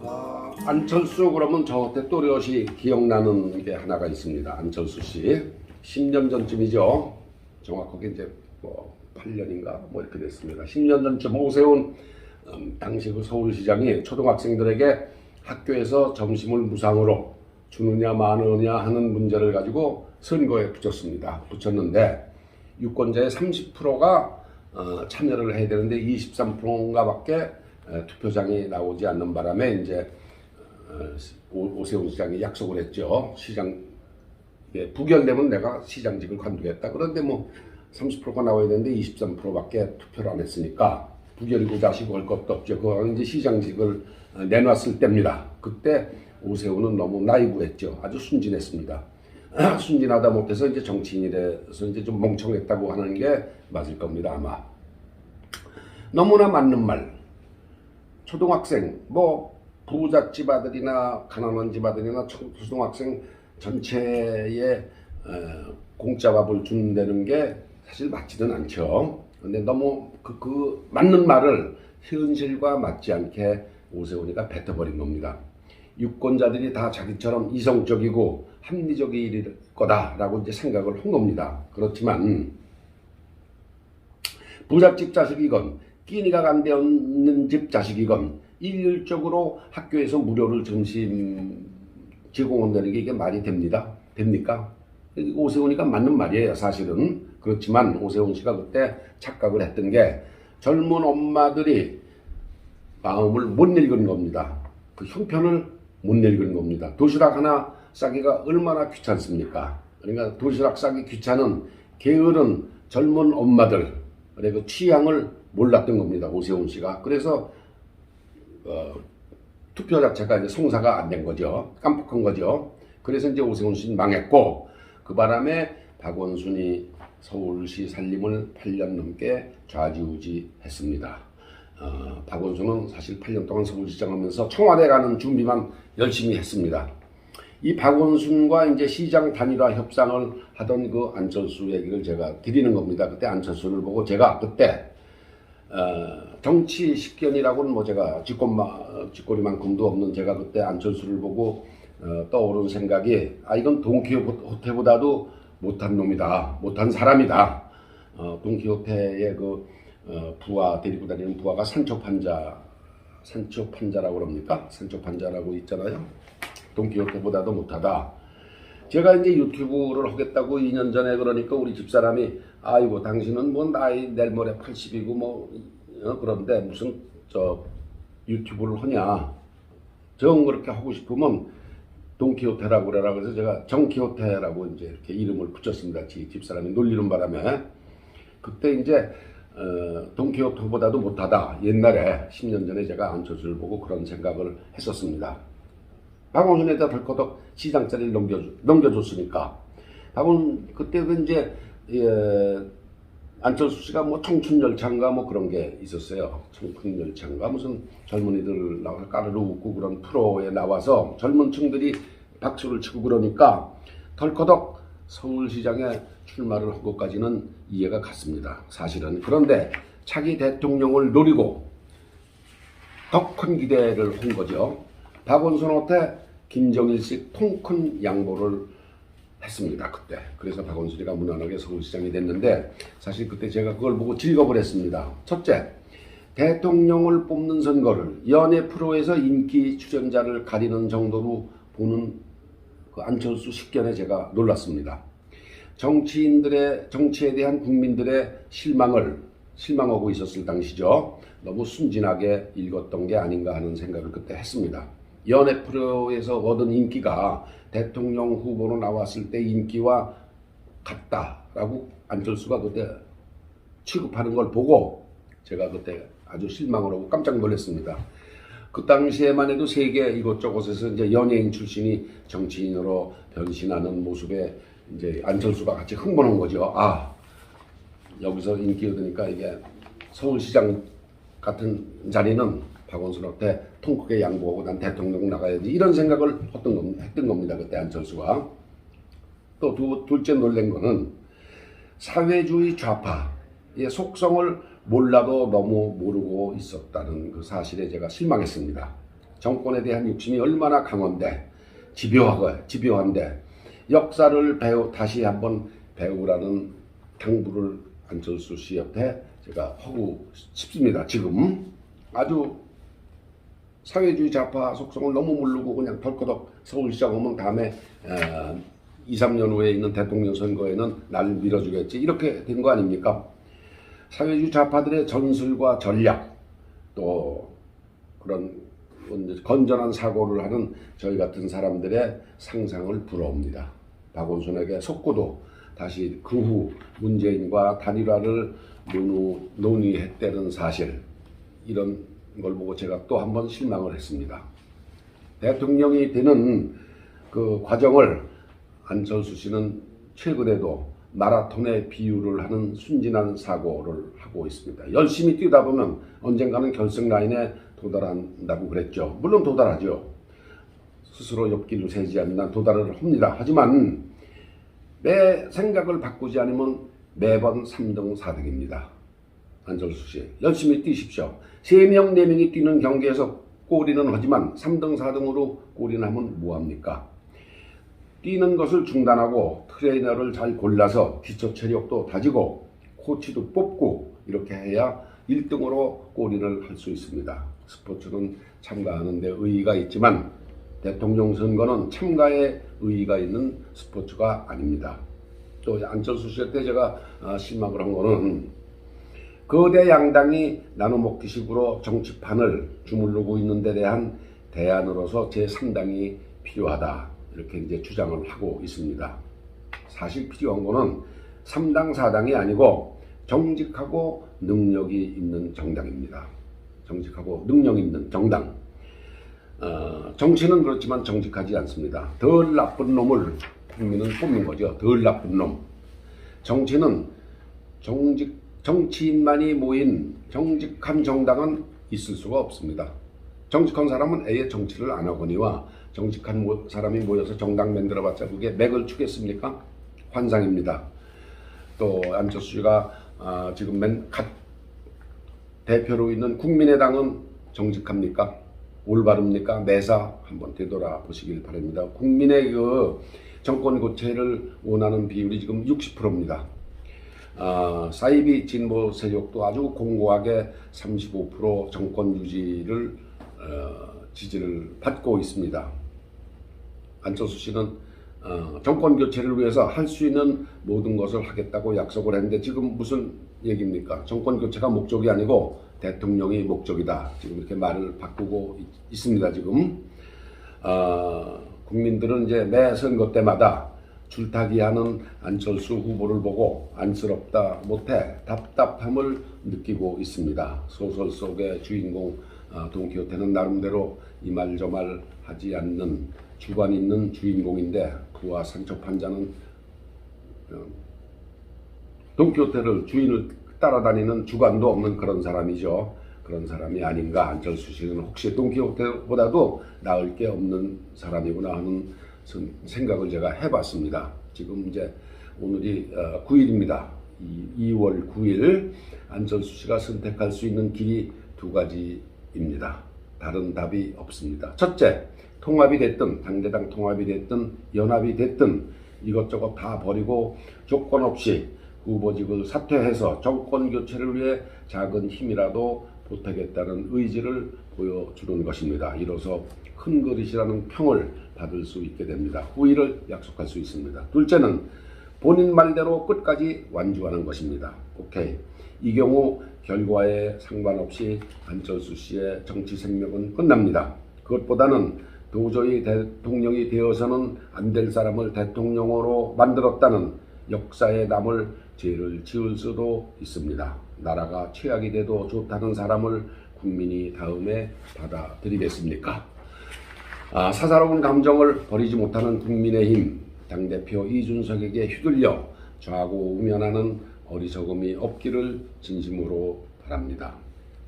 아, 안철수 그러면 저한테 또렷이 기억나는 게 하나가 있습니다. 안철수 씨. 10년 전쯤이죠. 정확하게 이제 뭐 8년인가 뭐 이렇게 됐습니다. 10년 전쯤 오세훈 음, 당시 그 서울시장이 초등학생들에게 학교에서 점심을 무상으로 주느냐 마느냐 하는 문제를 가지고 선거에 붙였습니다. 붙였는데 유권자의 30%가 어, 참여를 해야 되는데 23%인가밖에 투표장이 나오지 않는 바람에 이제 어, 오- 오세훈 시장이 약속을 했죠. 시장 예, 부결되면 내가 시장직을 관두겠다. 그런데 뭐 30%가 나와야 되는데 23%밖에 투표를 안 했으니까 부결이고 자시고 할 것도 없죠. 그거는 이제 시장직을 어, 내놨을 때입니다. 그때 오세훈은 너무 나이브했죠. 아주 순진했습니다. 순진하다 못해서 이제 정치인이라서 이제 좀 멍청했다고 하는 게 맞을 겁니다 아마. 너무나 맞는 말. 초등학생 뭐 부잣집 아들이나 가난한 집 아들이나 초- 초등학생 전체에 어, 공짜 밥을 준다는 게 사실 맞지는 않죠. 근데 너무 그, 그 맞는 말을 현실과 맞지 않게 오세훈이가 뱉어버린 겁니다. 유권자들이 다 자기처럼 이성적이고 합리적일 거다라고 이제 생각을 한 겁니다. 그렇지만 부잣집 자식이건 끼니가 안 되는 집 자식이건 일률적으로 학교에서 무료를 점심 제공한다는 게 이게 말이 됩니다. 됩니까? 오세훈이가 맞는 말이에요, 사실은. 그렇지만 오세훈 씨가 그때 착각을 했던 게 젊은 엄마들이 마음을 못 읽은 겁니다. 그 형편을 못 읽은 겁니다. 도시락 하나 싸기가 얼마나 귀찮습니까? 그러니까 도시락 싸기 귀찮은 게으른 젊은 엄마들, 그리고 취향을 몰랐던 겁니다. 오세훈 씨가. 그래서 어, 투표 자체가 이제 성사가 안 된 거죠. 깜빡한 거죠. 그래서 이제 오세훈 씨는 망했고 그 바람에 박원순이 서울시 살림을 8년 넘게 좌지우지 했습니다. 어, 박원순은 사실 8년 동안 서울시장 하면서 청와대 가는 준비만 열심히 했습니다. 이 박원순과 이제 시장 단일화 협상을 하던 그 안철수 얘기를 제가 드리는 겁니다. 그때 안철수를 보고 제가 그때 어, 정치 식견이라고는 뭐 제가 어, 쥐꼬리만큼도 없는 제가 그때 안철수를 보고 어, 떠오른 생각이 아 이건 돈키호테보다도 못한 놈이다, 못한 사람이다. 어, 돈키호테의 그 어, 부하 데리고 다니는 부하가 산초 판자, 산초 판자라고 그럽니까? 산초 판자라고 있잖아요. 돈키호테보다도 못하다. 제가 이제 유튜브를 하겠다고 2년 전에 그러니까 우리 집사람이 아이고 당신은 뭐 나이 내일 모레 80이고 뭐 어, 그런데 무슨 저 유튜브를 하냐. 정 그렇게 하고 싶으면 돈키호테라고 그래라 그래서 제가 정키호테라고 이제 이렇게 이름을 붙였습니다. 지- 집사람이 놀리는 바람에. 그때 이제 어, 돈키호테보다도 못하다. 옛날에 10년 전에 제가 안철수를 보고 그런 생각을 했었습니다. 박원순에다 덜커덕 시장 자리를 넘겨주, 넘겨줬으니까. 박원 그때도 이제 예, 안철수 씨가 뭐 청춘 열차인가 뭐 그런 게 있었어요. 청춘 열차인가 무슨 젊은이들 나와서 까르르 웃고 그런 프로에 나와서 젊은 층들이 박수를 치고 그러니까 덜커덕 서울시장에 출마를 한 것까지는 이해가 갔습니다. 사실은 그런데 차기 대통령을 노리고 더 큰 기대를 한 거죠. 박원순한테 김정일식 통큰 양보를 했습니다. 그때. 그래서 박원순이가 무난하게 서울시장이 됐는데 사실 그때 제가 그걸 보고 즐겁을 했습니다. 첫째, 대통령을 뽑는 선거를 연예 프로에서 인기 출연자를 가리는 정도로 보는 그 안철수 식견에 제가 놀랐습니다. 정치인들의 정치에 대한 국민들의 실망을 실망하고 있었을 당시죠. 너무 순진하게 읽었던 게 아닌가 하는 생각을 그때 했습니다. 연예 프로에서 얻은 인기가 대통령 후보로 나왔을 때 인기와 같다라고 안철수가 그때 취급하는 걸 보고 제가 그때 아주 실망을 하고 깜짝 놀랐습니다. 그 당시에만 해도 세계 이곳저곳에서 이제 연예인 출신이 정치인으로 변신하는 모습에 이제 안철수가 같이 흥분한 거죠. 아, 여기서 인기 얻으니까 이게 서울시장 같은 자리는 박원순한테 통 크게 양보하고 난 대통령 나가야지 이런 생각을 했던, 겁, 했던 겁니다. 그때 안철수가. 또 두, 둘째 놀란 거는 사회주의 좌파의 속성을 몰라도 너무 모르고 있었다는 그 사실에 제가 실망했습니다. 정권에 대한 욕심이 얼마나 강한데 집요하고 집요한데 역사를 배우 다시 한번 배우라는 당부를 안철수 씨한테 제가 하고 싶습니다. 지금 아주 사회주의 좌파 속성을 너무 모르고 그냥 덜커덕 서울시장 오면 다음에 어, 2, 3년 후에 있는 대통령 선거에는 나를 밀어주겠지 이렇게 된 거 아닙니까? 사회주의 좌파들의 전술과 전략 또 그런 건전한 사고를 하는 저희 같은 사람들의 상상을 부러웁니다. 박원순에게 속고도 다시 그 후 문재인과 단일화를 논의, 논의했다는 사실 이런 걸 보고 제가 또 한 번 실망을 했습니다. 대통령이 되는 그 과정을 안철수 씨는 최근에도 마라톤의 비유를 하는 순진한 사고를 하고 있습니다. 열심히 뛰다 보면 언젠가는 결승 라인에 도달한다고 그랬죠. 물론 도달하죠. 스스로 옆길로 새지 않는 한 도달을 합니다. 하지만 매 생각을 바꾸지 않으면 매번 3등 4등입니다. 안철수 씨 열심히 뛰십시오. 3명 4명이 뛰는 경기에서 골인은 하지만 3등 4등으로 골인하면 뭐합니까? 뛰는 것을 중단하고 트레이너를 잘 골라서 기초 체력도 다지고 코치도 뽑고 이렇게 해야 1등으로 골인을 할 수 있습니다. 스포츠는 참가하는 데 의의가 있지만 대통령 선거는 참가에 의의가 있는 스포츠가 아닙니다. 또 안철수 씨때 제가 아, 실망을 한 거는 거대 양당이 나눠먹기식으로 정치판을 주물르고 있는 데 대한 대안으로서 제3당이 필요하다. 이렇게 이제 주장을 하고 있습니다. 사실 필요한 거는 3당, 4당이 아니고 정직하고 능력이 있는 정당입니다. 정직하고 능력 있는 정당. 어, 정치는 그렇지만 정직하지 않습니다. 덜 나쁜 놈을 국민은 뽑는 거죠. 덜 나쁜 놈. 정치는 정직, 정치인만이 모인 정직한 정당은 있을 수가 없습니다. 정직한 사람은 아예 정치를 안 하거니와 정직한 모- 사람이 모여서 정당 만들어봤자 그게 맥을 추겠습니까? 환상입니다. 또 안철수 씨가 아, 지금 맨 갓 대표로 있는 국민의당은 정직합니까? 올바릅니까? 매사 한번 되돌아 보시길 바랍니다. 국민의 그 정권 교체를 원하는 비율이 지금 60%입니다. 아, 사이비 진보 세력도 아주 공고하게 35% 정권 유지를 어, 지지를 받고 있습니다. 안철수 씨는 어, 정권 교체를 위해서 할 수 있는 모든 것을 하겠다고 약속을 했는데 지금 무슨 얘기입니까? 정권 교체가 목적이 아니고 대통령이 목적이다. 지금 이렇게 말을 바꾸고 있, 습니다 지금 어, 국민들은 이제 매 선거 때마다 줄타기하는 안철수 후보를 보고 안쓰럽다 못해 답답함을 느끼고 있습니다. 소설 속의 주인공 어, 돈키호테는 나름대로 이말저말 하지 않는 주관 있는 주인공인데 그와 상처 판 자는 어, 돈키호테를 주인을 따라다니는 주관도 없는 그런 사람이죠. 그런 사람이 아닌가 안철수 씨는 혹시 돈키호테보다도 나을 게 없는 사람이구나 하는 선- 생각을 제가 해봤습니다. 지금 이제 오늘이 9일입니다. 2월 9일 안철수 씨가 선택할 수 있는 길이 두 가지입니다. 다른 답이 없습니다. 첫째, 통합이 됐든 당대당 통합이 됐든 연합이 됐든 이것저것 다 버리고 조건 없이 후보직을 사퇴해서 정권 교체를 위해 작은 힘이라도 보태겠다는 의지를 보여주는 것입니다. 이로써 큰 그릇이라는 평을 받을 수 있게 됩니다. 후위를 약속할 수 있습니다. 둘째는 본인 말대로 끝까지 완주하는 것입니다. 오케이. 이 경우 결과에 상관없이 안철수 씨의 정치 생명은 끝납니다. 그것보다는 도저히 대통령이 되어서는 안 될 사람을 대통령으로 만들었다는 역사에 남을 죄를 지을 수도 있습니다. 나라가 최악이 돼도 좋다는 사람을 국민이 다음에 받아들이겠습니까? 아, 사사로운 감정을 버리지 못하는 국민의힘 당대표 이준석에게 휘둘려 좌고 우면하는 어리석음이 없기를 진심으로 바랍니다.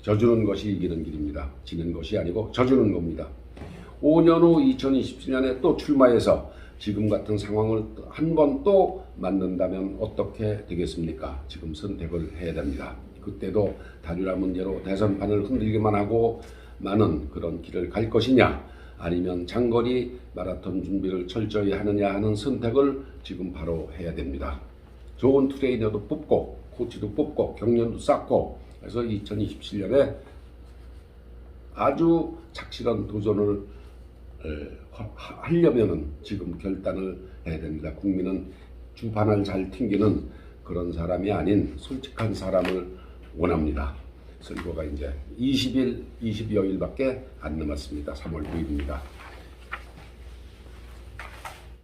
져주는 것이 이기는 길입니다. 지는 것이 아니고 져주는 겁니다. 5년 후 2027년에 또 출마해서 지금 같은 상황을 한 번 또 만든다면 어떻게 되겠습니까? 지금 선택을 해야 됩니다. 그때도 단일화 문제로 대선판을 흔들기만 하고 많은 그런 길을 갈 것이냐 아니면 장거리 마라톤 준비를 철저히 하느냐 하는 선택을 지금 바로 해야 됩니다. 좋은 트레이너도 뽑고 코치도 뽑고 경련도 쌓고 그래서 2027년에 아주 착실한 도전을 에, 하- 하려면은 지금 결단을 해야 됩니다. 국민은 주판을 잘 튕기는 그런 사람이 아닌 솔직한 사람을 원합니다. 선거가 이제 20일, 20여일밖에 안 남았습니다. 3월 9일입니다.